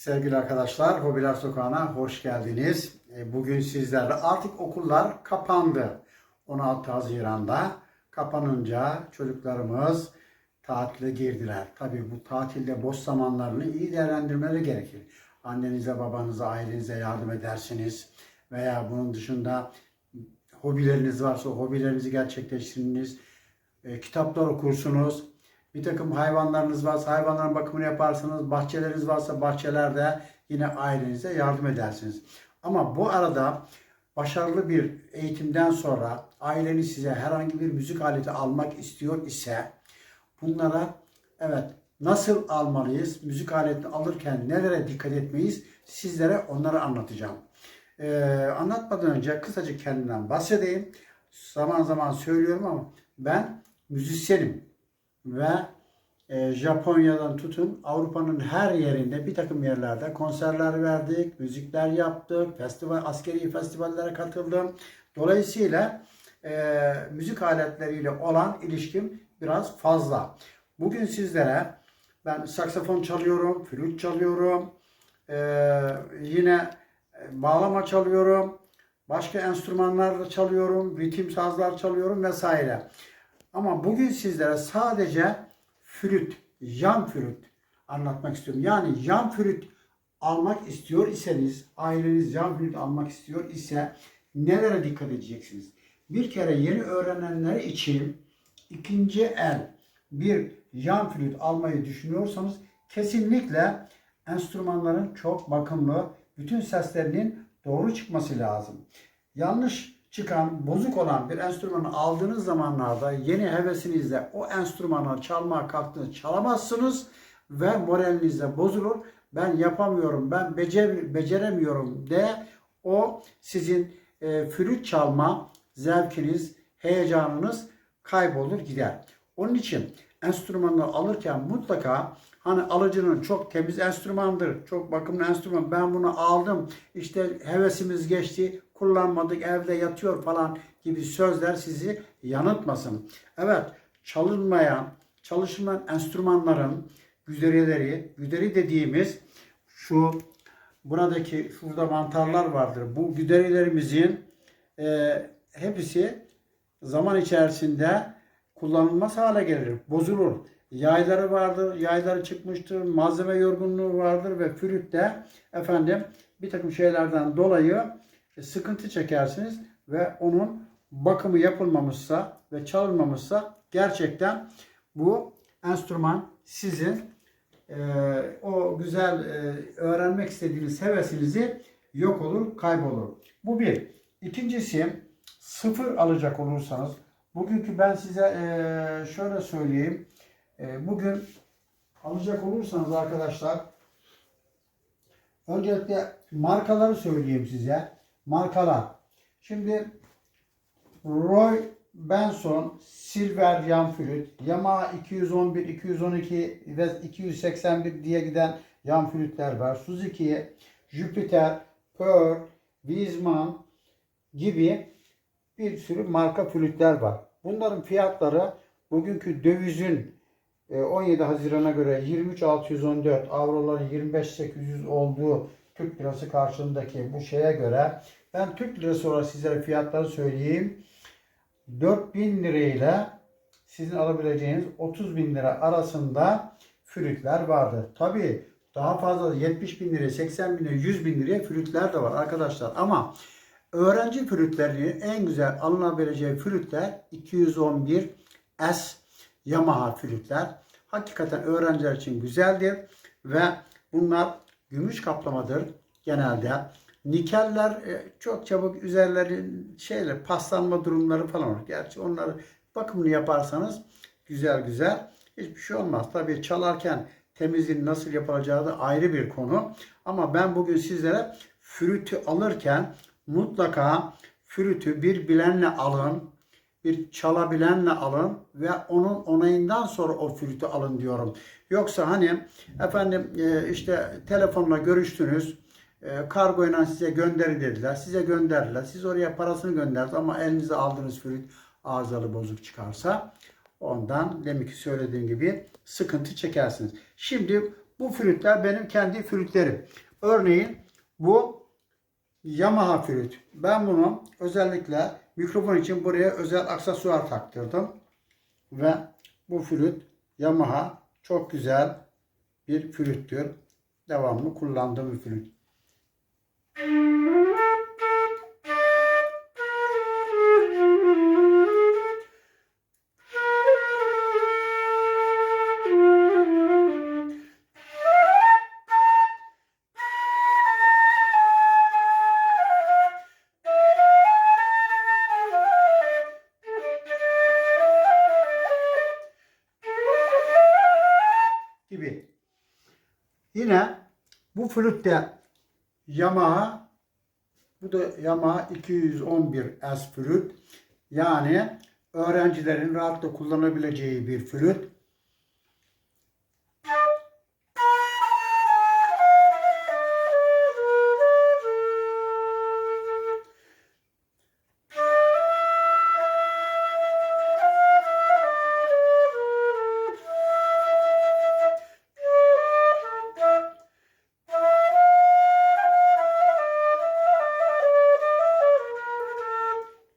Sevgili arkadaşlar, Hobiler Sokağı'na hoş geldiniz. E, Bugün sizlerle artık okullar kapandı. 16 Haziran'da kapanınca çocuklarımız tatile girdiler. Tabii bu tatilde boş zamanlarını iyi değerlendirmeleri gerekir. Annenize, babanıza, ailenize yardım edersiniz. Veya bunun dışında hobileriniz varsa hobilerinizi gerçekleştiriniz. E, kitaplar okursunuz. Bir takım hayvanlarınız varsa hayvanların bakımını yaparsınız. Bahçeleriniz varsa bahçelerde yine ailenize yardım edersiniz. Ama bu arada başarılı bir eğitimden sonra aileniz size herhangi bir müzik aleti almak istiyor ise bunlara evet nasıl almalıyız? Müzik aleti alırken nelere dikkat etmeyiz? Sizlere onları anlatacağım. Ee, anlatmadan önce kısaca kendimden bahsedeyim. Zaman zaman söylüyorum ama ben müzisyenim ve e, Japonya'dan tutun Avrupa'nın her yerinde bir takım yerlerde konserler verdik, müzikler yaptık, festival, askeri festivallere katıldım. Dolayısıyla e, müzik aletleriyle olan ilişkim biraz fazla. Bugün sizlere ben saksafon çalıyorum, flüt çalıyorum, e, yine e, bağlama çalıyorum, başka enstrümanlar da çalıyorum, ritim sazlar çalıyorum vesaire. Ama bugün sizlere sadece flüt, yan flüt anlatmak istiyorum. Yani yan flüt almak istiyor iseniz, aileniz yan flüt almak istiyor ise nelere dikkat edeceksiniz? Bir kere yeni öğrenenler için ikinci el bir yan flüt almayı düşünüyorsanız kesinlikle enstrümanların çok bakımlı, bütün seslerinin doğru çıkması lazım. Yanlış çıkan, bozuk olan bir enstrümanı aldığınız zamanlarda yeni hevesinizle o enstrümanı çalmaya kalktığınız çalamazsınız ve moraliniz de bozulur. Ben yapamıyorum, ben becer, beceremiyorum de o sizin e, flüt çalma zevkiniz, heyecanınız kaybolur gider. Onun için enstrümanları alırken mutlaka hani alıcının çok temiz enstrümandır, çok bakımlı enstrüman ben bunu aldım işte hevesimiz geçti kullanmadık evde yatıyor falan gibi sözler sizi yanıltmasın. Evet çalınmayan, çalışılmayan enstrümanların güderileri, güderi dediğimiz şu buradaki şurada mantarlar vardır. Bu güderilerimizin e, hepsi zaman içerisinde kullanılmaz hale gelir, bozulur. Yayları vardır, yayları çıkmıştır, malzeme yorgunluğu vardır ve flütte efendim bir takım şeylerden dolayı sıkıntı çekersiniz ve onun bakımı yapılmamışsa ve çalınmamışsa gerçekten bu enstrüman sizin e, o güzel e, öğrenmek istediğiniz hevesinizi yok olur, kaybolur. Bu bir. İkincisi sıfır alacak olursanız bugünkü ben size e, şöyle söyleyeyim. E, bugün alacak olursanız arkadaşlar öncelikle markaları söyleyeyim size. Markalar. Şimdi Roy Benson Silver yan flüt, Yamaha 211, 212 ve 281 diye giden yan flütler var. Suzuki, Jupiter, Pearl, Wiesmann gibi bir sürü marka flütler var. Bunların fiyatları bugünkü dövizin e, 17 Haziran'a göre 23.614, avroların 25.800 olduğu Türk lirası karşılığındaki bu şeye göre ben Türk lirası olarak sizlere fiyatları söyleyeyim. 4000 lirayla sizin alabileceğiniz 30 bin lira arasında flütler vardı. Tabii daha fazla 70 bin liraya, 80 bin liraya, 100 bin liraya flütler de var arkadaşlar. Ama öğrenci flütlerini en güzel alınabileceği flütler 211 S Yamaha flütler. Hakikaten öğrenciler için güzeldir ve bunlar gümüş kaplamadır genelde. Nikeller e, çok çabuk üzerleri şeyler paslanma durumları falan olur. Gerçi onları bakımını yaparsanız güzel güzel hiçbir şey olmaz. Tabii çalarken temizliğin nasıl yapılacağı da ayrı bir konu. Ama ben bugün sizlere flütü alırken mutlaka flütü bir bilenle alın, bir çalabilenle alın ve onun onayından sonra o flütü alın diyorum. Yoksa hani efendim e, işte telefonla görüştünüz, e, kargoyla size gönderi dediler, size gönderdiler, siz oraya parasını gönderdiniz ama elinize aldığınız flüt arızalı bozuk çıkarsa ondan demek ki söylediğim gibi sıkıntı çekersiniz. Şimdi Bu flütler benim kendi flütlerim. Örneğin bu Yamaha flüt. Ben bunu özellikle mikrofon için buraya özel aksesuar taktırdım. Ve bu flüt Yamaha çok güzel bir flüttür. Devamlı kullandığım bir flüt. Bu flütte Yamaha bu da Yamaha 211S flüt. Yani öğrencilerin rahatlıkla kullanabileceği bir flüt.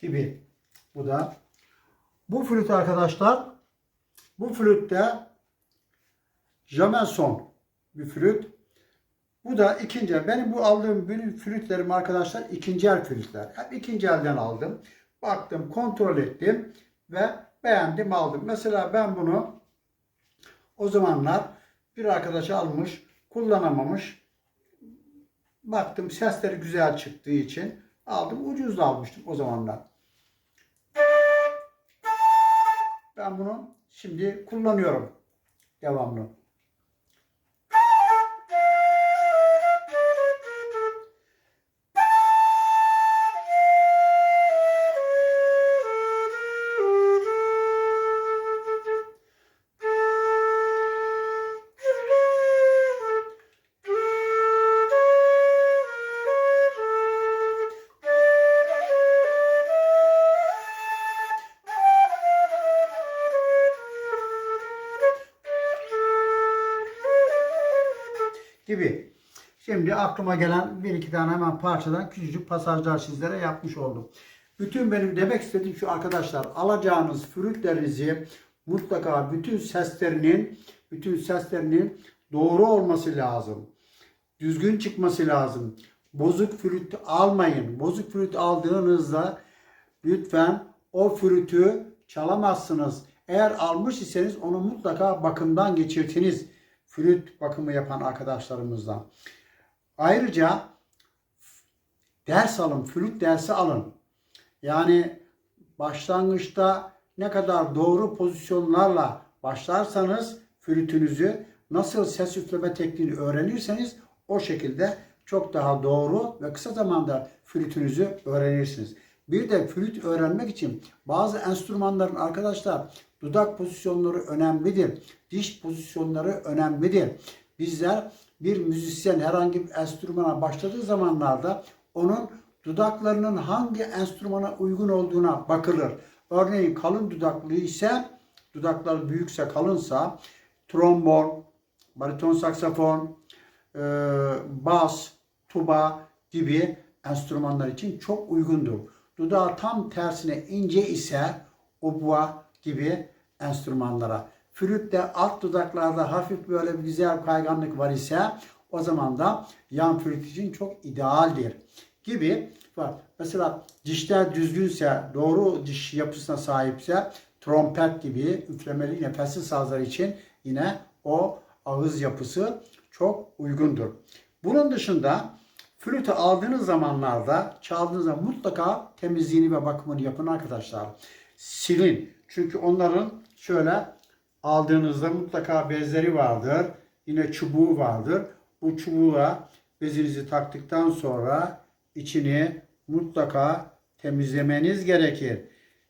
Gibi. Bu da bu flüt arkadaşlar bu flütte Jameson bir flüt. Bu da ikinci el. Benim bu aldığım bütün flütlerim arkadaşlar ikinci el flütler. Hep ikinci elden aldım. Baktım, kontrol ettim ve beğendim aldım. Mesela ben bunu o zamanlar bir arkadaş almış, kullanamamış. Baktım sesleri güzel çıktığı için aldım. Ucuz almıştım o zamanlar. Ben bunu şimdi kullanıyorum. Devamlı. Gibi. Şimdi aklıma gelen bir iki tane hemen parçadan küçücük pasajlar sizlere yapmış oldum. Bütün benim demek istediğim şu arkadaşlar alacağınız flütlerinizi mutlaka bütün seslerinin bütün seslerinin doğru olması lazım. Düzgün çıkması lazım. Bozuk flüt almayın. Bozuk flüt aldığınızda lütfen o flütü çalamazsınız. Eğer almış iseniz onu mutlaka bakımdan geçirtiniz flüt bakımı yapan arkadaşlarımızdan. Ayrıca ders alın, flüt dersi alın. Yani başlangıçta ne kadar doğru pozisyonlarla başlarsanız flütünüzü nasıl ses üfleme tekniğini öğrenirseniz o şekilde çok daha doğru ve kısa zamanda flütünüzü öğrenirsiniz. Bir de flüt öğrenmek için bazı enstrümanların arkadaşlar dudak pozisyonları önemlidir. Diş pozisyonları önemlidir. Bizler bir müzisyen herhangi bir enstrümana başladığı zamanlarda onun dudaklarının hangi enstrümana uygun olduğuna bakılır. Örneğin kalın dudaklı ise dudakları büyükse kalınsa trombon, bariton saksafon, e, bas, tuba gibi enstrümanlar için çok uygundur. Dudağı tam tersine ince ise obua gibi enstrümanlara. Flütte alt dudaklarda hafif böyle bir güzel kayganlık var ise o zaman da yan flüt için çok idealdir. Gibi var. Mesela dişler düzgünse, doğru diş yapısına sahipse trompet gibi üflemeli nefesli sazlar için yine o ağız yapısı çok uygundur. Bunun dışında flütü aldığınız zamanlarda çaldığınızda mutlaka temizliğini ve bakımını yapın arkadaşlar. Silin. Çünkü onların şöyle aldığınızda mutlaka bezleri vardır. Yine çubuğu vardır. Bu çubuğa bezinizi taktıktan sonra içini mutlaka temizlemeniz gerekir.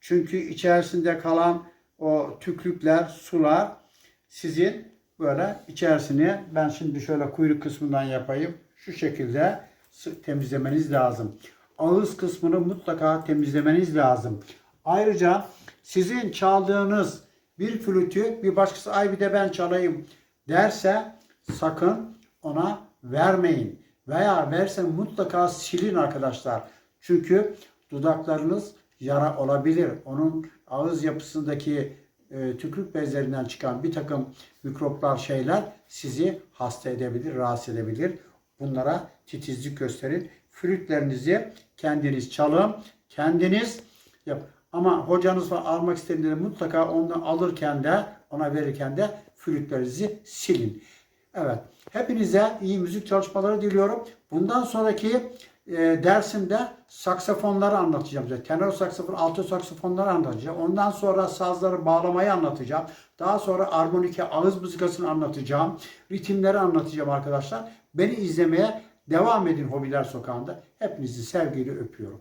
Çünkü içerisinde kalan o tüklükler, sular sizin böyle içerisine ben şimdi şöyle kuyruk kısmından yapayım. Şu şekilde temizlemeniz lazım. Ağız kısmını mutlaka temizlemeniz lazım. Ayrıca sizin çaldığınız bir flütü bir başkası ay bir de ben çalayım derse sakın ona vermeyin. Veya versen mutlaka silin arkadaşlar. Çünkü dudaklarınız yara olabilir. Onun ağız yapısındaki e, tükürük bezlerinden çıkan bir takım mikroplar şeyler sizi hasta edebilir, rahatsız edebilir. Bunlara titizlik gösterin. Flütlerinizi kendiniz çalın, kendiniz yap. Ama hocanız falan almak istediğinde mutlaka onu alırken de ona verirken de flütlerinizi silin. Evet. Hepinize iyi müzik çalışmaları diliyorum. Bundan sonraki e, dersimde saksafonları anlatacağım size. Tenor saksafon, alto saksafonları anlatacağım. Ondan sonra sazları bağlamayı anlatacağım. Daha sonra armonike ağız müzikasını anlatacağım. Ritimleri anlatacağım arkadaşlar. Beni izlemeye devam edin Hobiler Sokağı'nda. Hepinizi sevgiyle öpüyorum.